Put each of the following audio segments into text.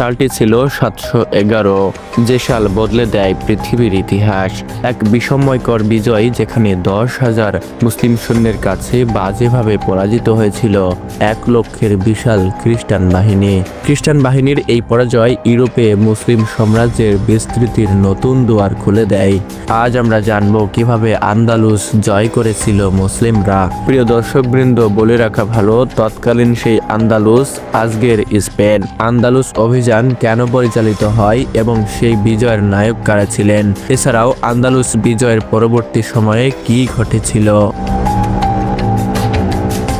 সালটি ছিল সাতশো এগারো। যে সাল বদলে দেয় পৃথিবীর ইতিহাস। এক বিষময়কর বিজয় যেখানে দশ হাজার মুসলিম সৈন্যের কাছে বাজেভাবে পরাজিত হয়েছিল এক লক্ষের বিশাল খ্রিস্টান বাহিনী। খ্রিস্টান বাহিনীর এই পরাজয় ইউরোপে মুসলিম সাম্রাজ্যের বিস্তৃতির নতুন দুয়ার খুলে দেয়। আজ আমরা জানব কীভাবে আন্দালুস জয় করেছিল মুসলিমরা। প্রিয় দর্শকবৃন্দ, বলে রাখা ভালো, তৎকালীন সেই আন্দালুস, আজকের স্পেন। আন্দালুস অভিযান কেন পরিচালিত হয় এবং সেই বিজয়ের নায়ক কারা ছিলেন? এছাড়াও আন্দালুস বিজয়ের পরবর্তী সময়ে কি ঘটেছিল?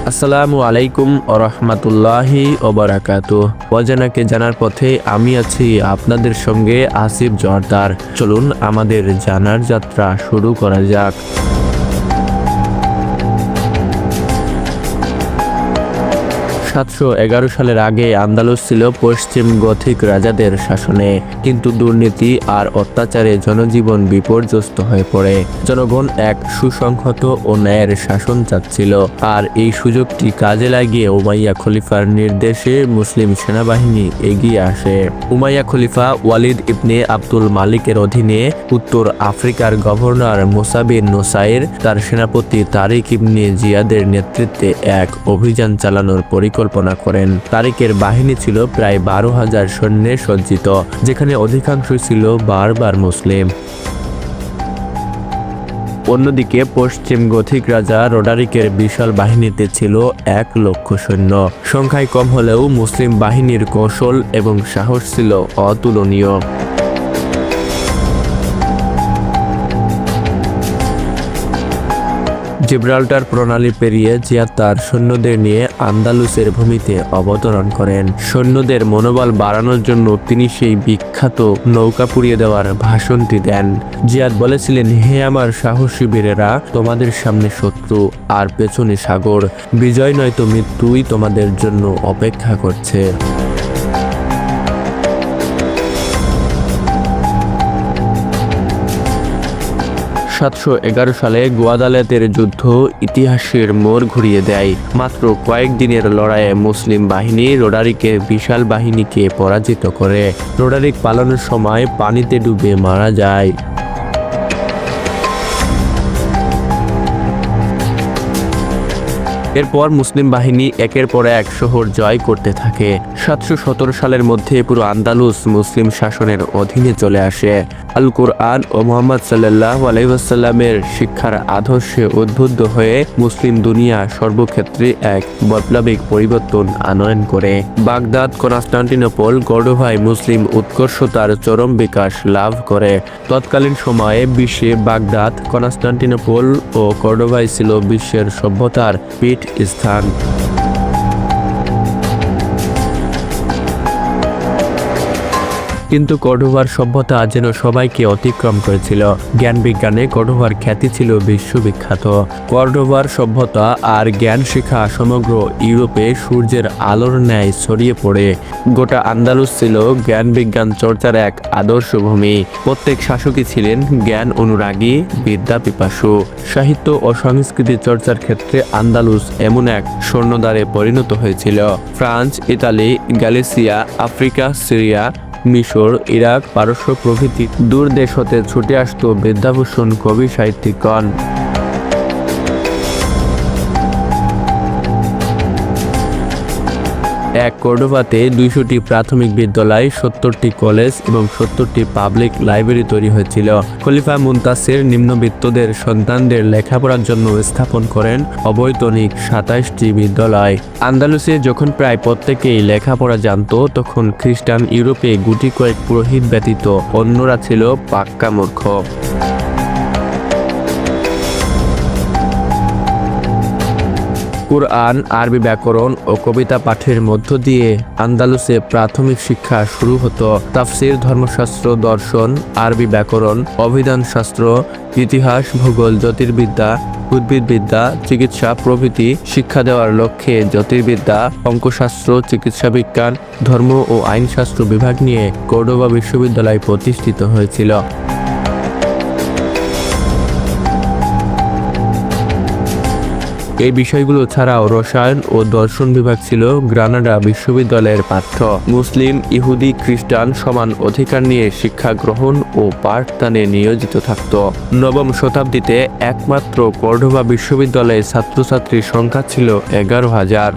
আসসালামু আলাইকুম ও রহমতুল্লাহি ওবরাকাতু। অজানাকে জানার পথে আমি আছি আপনাদের সঙ্গে আসিফ জর্দার। চলুন আমাদের জানার যাত্রা শুরু করা যাক। সাতশো এগারো সালের আগে আন্দালুস ছিল পশ্চিম গথিক রাজাদের শাসনে, কিন্তু দুর্নীতি আর অত্যাচারে জনজীবন বিপর্যস্ত হয়ে পড়ে। জনগণ এক সুসংহত ও ন্যায়ের শাসন চাচ্ছিল, আর এই সুযোগটি কাজে লাগিয়ে উমাইয়া খলিফার নির্দেশে মুসলিম সেনাবাহিনী এগিয়ে আসে। উমাইয়া খলিফা ওয়ালিদ ইবনে আব্দুল মালিকের অধীনে উত্তর আফ্রিকার গভর্নর মোসাবিন নোসাইর তার সেনাপতি তারিক ইবনে জিয়াদের নেতৃত্বে এক অভিযান চালানোর পরিকল্পনা করেন। তারিকের বাহিনী ছিল প্রায় বারো হাজার সৈন্যে সজ্জিত যেখানে অধিকাংশ ছিল বারবার মুসলিম। অন্যদিকে পশ্চিম গথিক রাজা রোডারিকের বিশাল বাহিনীতে ছিল এক লক্ষ সৈন্য। সংখ্যায় কম হলেও মুসলিম বাহিনীর কৌশল এবং সাহস ছিল অতুলনীয়। জিব্রাল্টার প্রণালী পেরিয়ে জিয়া তার সৈন্যদের নিয়ে আন্দালুসের ভূমিতে অবতরণ করেন। সৈন্যদের মনোবল বাড়ানোর জন্য তিনি সেই বিখ্যাত নৌকা পুড়িয়ে দেওয়ার ভাষণটি দেন। জিয়াদ বলেছিলেন, হে আমার সাহসী বীরেরা, তোমাদের সামনে শত্রু আর পেছনে সাগর। বিজয় নয়তো মৃত্যুই তোমাদের জন্য অপেক্ষা করছে। সাতশো এগারো সালে গোয়াদালেতের যুদ্ধ ইতিহাসের মোড় ঘুরিয়ে দেয়। মাত্র কয়েকদিনের লড়াইয়ে মুসলিম বাহিনী রোডারিকের বিশাল বাহিনীকে পরাজিত করে। রোডারিক পালনের সময় পানিতে ডুবে মারা যায়। এরপর মুসলিম বাহিনী একের পর এক শহর জয় করতে থাকে। সাতশো সতেরো সালের মধ্যে পুরো আন্দালুস মুসলিম শাসনের অধীনে চলে আসে। আল কোরআন ও মোহাম্মদ সাল্লাহ আলাইসাল্লামের শিক্ষার আদর্শে উদ্বুদ্ধ হয়ে মুসলিম দুনিয়া সর্বক্ষেত্রে এক বৈপ্লবিক পরিবর্তন আনয়ন করে। বাগদাদ, কনস্টান্টিনোপল গর্ডোভাই মুসলিম উৎকর্ষতার চরম বিকাশ লাভ করে। তৎকালীন সময়ে বিশ্বে বাগদাদ, কনস্টান্টিনোপল ও কর্ডোভাই ছিল বিশ্বের সভ্যতার পীঠ। It's time. কিন্তু কর্ডোভার সভ্যতা যেন সবাইকে অতিক্রম করেছিল। জ্ঞান বিজ্ঞানে কর্ডোভার খ্যাতি ছিল বিশ্ববিখ্যাত। কর্ডোভার সভ্যতা আর জ্ঞান শিক্ষা সমগ্র ইউরোপে সূর্যের আলোর ন্যায় ছড়িয়ে পড়ে। গোটা আন্দালুস ছিল জ্ঞান বিজ্ঞান চর্চার এক আদর্শ ভূমি। প্রত্যেক শাসকই ছিলেন জ্ঞান অনুরাগী, বিদ্যা পিপাসু। সাহিত্য ও সংস্কৃতি চর্চার ক্ষেত্রে আন্দালুস এমন এক স্বর্ণদ্বারে পরিণত হয়েছিল। France, Italy, Galicia, Africa, Syria মিশর ইরাক পারস্য প্রভৃতি দূর দেশ হতে ছুটে আসত বিদ্যাভূষণ কবি সাহিত্যিকগণ। এক কর্ডোবাতে দুইশোটি প্রাথমিক বিদ্যালয়, সত্তরটি কলেজ এবং সত্তরটি পাবলিক লাইব্রেরি তৈরি হয়েছিল। খলিফা মুন্তাসির নিম্নবিত্তদের সন্তানদের লেখাপড়ার জন্য স্থাপন করেন অবৈতনিক সাতাইশটি বিদ্যালয়। আন্দালুসে যখন প্রায় প্রত্যেকেই লেখাপড়া জানতো, তখন খ্রিস্টান ইউরোপে গুটি কয়েক পুরোহিত ব্যতীত অন্যরা ছিল পাক্কা মূর্খ। কুরআন, আরবি ব্যাকরণ ও কবিতা পাঠের মধ্য দিয়ে আন্দালুসে প্রাথমিক শিক্ষা শুরু হতো। তাফসির, ধর্মশাস্ত্র, দর্শন, আরবি ব্যাকরণ অভিধান শাস্ত্র ইতিহাস, ভূগোল, জ্যোতির্বিদ্যা, উদ্ভিদবিদ্যা, চিকিৎসা প্রভৃতি শিক্ষা দেওয়ার লক্ষ্যে জ্যোতির্বিদ্যা, অঙ্কশাস্ত্র, চিকিৎসা বিজ্ঞান, ধর্ম ও আইনশাস্ত্র বিভাগ নিয়ে কর্ডোবা বিশ্ববিদ্যালয় প্রতিষ্ঠিত হয়েছিল। এই বিষয়গুলো ছাড়াও রসায়ন ও দর্শন বিভাগ ছিল গ্রানাডা বিশ্ববিদ্যালয়ের পাঠ্য। মুসলিম, ইহুদি, খ্রিস্টান সমান অধিকার নিয়ে শিক্ষা গ্রহণ ও পাঠদানে নিয়োজিত থাকত। নবম শতাব্দীতে একমাত্র কর্ডোবা বিশ্ববিদ্যালয়ে ছাত্রছাত্রীর সংখ্যা ছিল এগারো হাজার।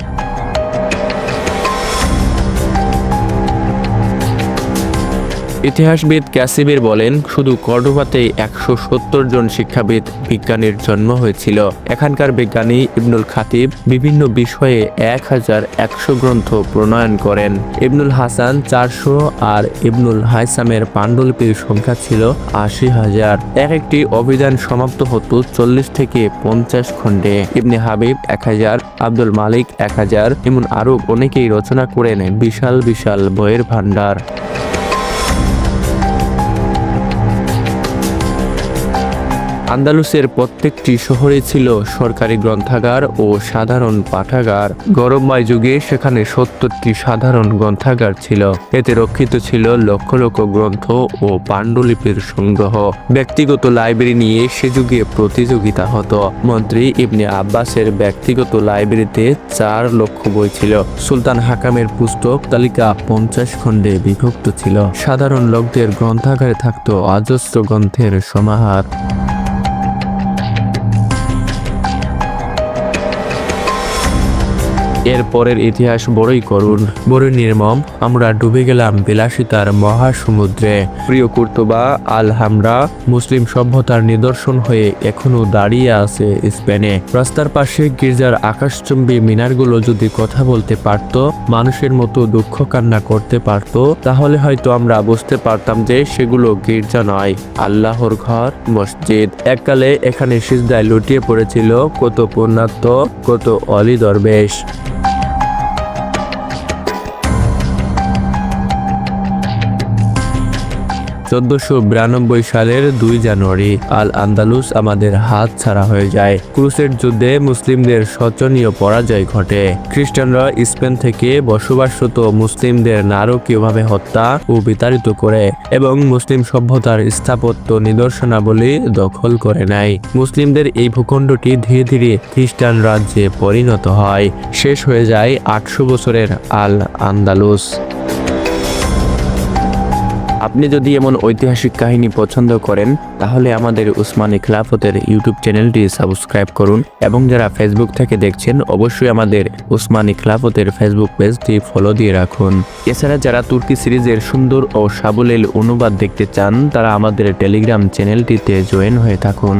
ইতিহাসবিদ ক্যাসিবির বলেন, শুধু কর্ডোবাতেই একশো সত্তর জন শিক্ষাবিদ বিজ্ঞানীর জন্ম হয়েছিল। এখানকার বিজ্ঞানী ইবনুল খাতিব বিভিন্ন বিষয়ে এক হাজার একশো গ্রন্থ প্রণয়ন করেন। ইবনুল হাসান চারশো আর ইবনুল হাইসামের পাণ্ডুলিপির সংখ্যা ছিল আশি হাজার। এক একটি অভিযান সমাপ্ত হতো চল্লিশ থেকে পঞ্চাশ খণ্ডে। ইবনে হাবিব এক হাজার আব্দুল মালিক এক হাজার এমন আরও অনেকেই রচনা করেন বিশাল বিশাল বইয়ের ভাণ্ডার। আন্দালুসের প্রত্যেকটি শহরে ছিল সরকারি গ্রন্থাগার ও সাধারণ পাঠাগার। গরমময় যুগে সেখানে সত্তরটি সাধারণ গ্রন্থাগার ছিল। এতে রক্ষিত ছিল লক্ষ লক্ষ গ্রন্থ ও পাণ্ডুলিপির সংগ্রহ। ব্যক্তিগত লাইব্রেরি নিয়ে সে যুগে প্রতিযোগিতা হতো। মন্ত্রী ইবনে আব্বাসের ব্যক্তিগত লাইব্রেরিতে চার লক্ষ বই ছিল। সুলতান হাকামের পুস্তক তালিকা পঞ্চাশ খণ্ডে বিভক্ত ছিল। সাধারণ লোকদের গ্রন্থাগারে থাকত অজস্র গ্রন্থের সমাহার। এর পরের ইতিহাস বড়ই করুণ, বড়ই নির্মম। আমরা ডুবে গেলাম বিলাসিতার মহাসমুদ্রে। প্রিয় কুর্তবা আল হামরা মুসলিম সভ্যতার নিদর্শন হয়ে এখনও দাঁড়িয়ে আছে স্পেনে। রাস্তার পাশে গির্জার আকাশচুম্বী মিনারগুলো যদি কথা বলতে পারত, মানুষের মতো দুঃখ কান্না করতে পারত, তাহলে হয়তো আমরা বুঝতে পারতাম যে সেগুলো গির্জা নয়, আল্লাহর ঘর, মসজিদ। এককালে এখানে সিজদায় লুটিয়ে পড়েছিল কত পুণ্যাত্ম, কত অলি দরবেশ। চোদ্দশো বিরানব্বই সালের দুই জানুয়ারি আল আন্দালুস আমাদের হাত ছাড়া হয়ে যায়। ক্রুসের যুদ্ধে মুসলিমদের শোচনীয় পরাজয় ঘটে। খ্রিস্টানরা স্পেন থেকে বসবাসরত মুসলিমদের নারকীয়ভাবে হত্যা ও বিতাড়িত করে এবং মুসলিম সভ্যতার স্থাপত্য নিদর্শনাবলী দখল করে নেয়। মুসলিমদের এই ভূখণ্ডটি ধীরে ধীরে খ্রিস্টান রাজ্যে পরিণত হয়। শেষ হয়ে যায় আটশো বছরের আল আন্দালুস আপনি যদি এমন ঐতিহাসিক কাহিনী পছন্দ করেন, তাহলে আমাদের উসমানী খিলাফতের ইউটিউব চ্যানেলটি সাবস্ক্রাইব করুন এবং যারা ফেসবুক থেকে দেখছেন, অবশ্যই আমাদের উসমানী খিলাফতের ফেসবুক পেজটি ফলো দিয়ে রাখুন। এছাড়া যারা তুর্কি সিরিজের সুন্দর ও সাবলীল অনুবাদ দেখতে চান, তারা আমাদের টেলিগ্রাম চ্যানেলটিতে জয়েন হয়ে থাকুন।